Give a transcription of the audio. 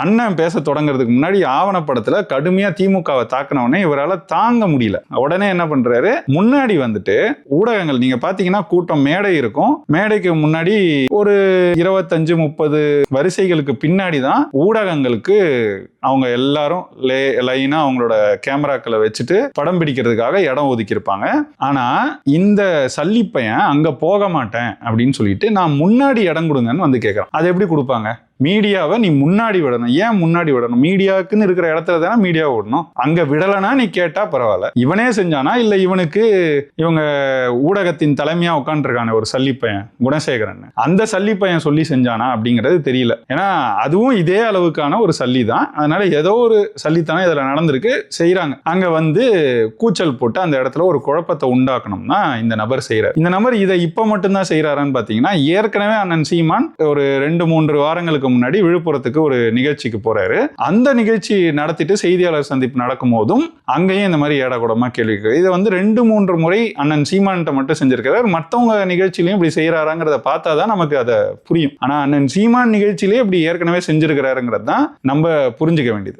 அண்ணன் பேச தொடங்குறதுக்கு முன்னாடி ஆவணப்படத்துல கடுமையா திமுகவை தாக்குனவனே இவரால் தாங்க முடியல. உடனே என்ன பண்றாரு? முன்னாடி வந்துட்டு ஊடகங்கள் நீங்க பாத்தீங்கன்னா கூட்டம் மேடை இருக்கும். மேடைக்கு முன்னாடி ஒரு இருபத்தஞ்சு முப்பது வரிசைகளுக்கு பின்னாடி தான் ஊடகங்களுக்கு அவங்க எல்லாரும் லே லைனா அவங்களோட கேமராக்களை வச்சுட்டு படம் பிடிக்கிறதுக்காக இடம் ஒதுக்கியிருப்பாங்க. ஆனா இந்த சல்லிப்பையன் அங்க போக மாட்டேன் அப்படின்னு சொல்லிட்டு நான் முன்னாடி இடம் கொடுங்கன்னு வந்து கேட்கறேன் அது எப்படி கொடுப்பாங்க? மீடியாவை நீ முன்னாடி விடணும். ஏன் முன்னாடி விடணும்? மீடியாவுக்குன்னு இருக்கிற இடத்துல தானே மீடியா விடணும்? அங்க விடலைன்னா நீ கேட்டா பரவாயில்ல. இவனே செஞ்சானா? இல்ல இவனுக்கு இவங்க ஊடகத்தின் தலைமையா உட்காந்துருக்கான ஒரு சல்லிப்பையன் குணசேகரன் அந்த சல்லிப்பையன் சொல்லி செஞ்சானா அப்படிங்கிறது தெரியல. ஏன்னா அதுவும் இதே அளவுக்கான ஒரு சல்லி தான் அதனால ஏதோ ஒரு சல்லித்தனம் இதுல நடந்திருக்கு செய்கிறாங்க அங்க வந்து கூச்சல் போட்டு அந்த இடத்துல ஒரு குழப்பத்தை உண்டாக்கணும்னா இந்த நபர் செய்யறாரு இந்த நபர் இதை இப்ப மட்டும்தான் செய்யறாருன்னு பாத்தீங்கன்னா ஏற்கனவே அண்ணன் சீமான் ஒரு ரெண்டு மூன்று வாரங்களுக்கு முன்னாடி விழுப்புரத்துக்கு ஒரு நிகழ்ச்சிக்கு போறாரு. அந்த நிகழ்ச்சி நடத்திட்டு செய்தியாளர் சந்திப்பு நடக்கும் போதும் அங்கேயும் இந்த மாதிரி ஏடக்கூடமா கேள்வி இதை வந்து ரெண்டு மூன்று முறை அண்ணன் சீமான்கிட்ட மட்டும் செஞ்சிருக்கிறார். மற்றவங்க நிகழ்ச்சியிலையும் இப்படி செய்யறாருங்கிறத பார்த்தா தான் நமக்கு அதை புரியும். ஆனா அண்ணன் சீமான் நிகழ்ச்சியிலே இப்படி ஏற்கனவே செஞ்சிருக்கிறாருங்கிறது தான் நம்ம புரிஞ்சுக்க வேண்டியது.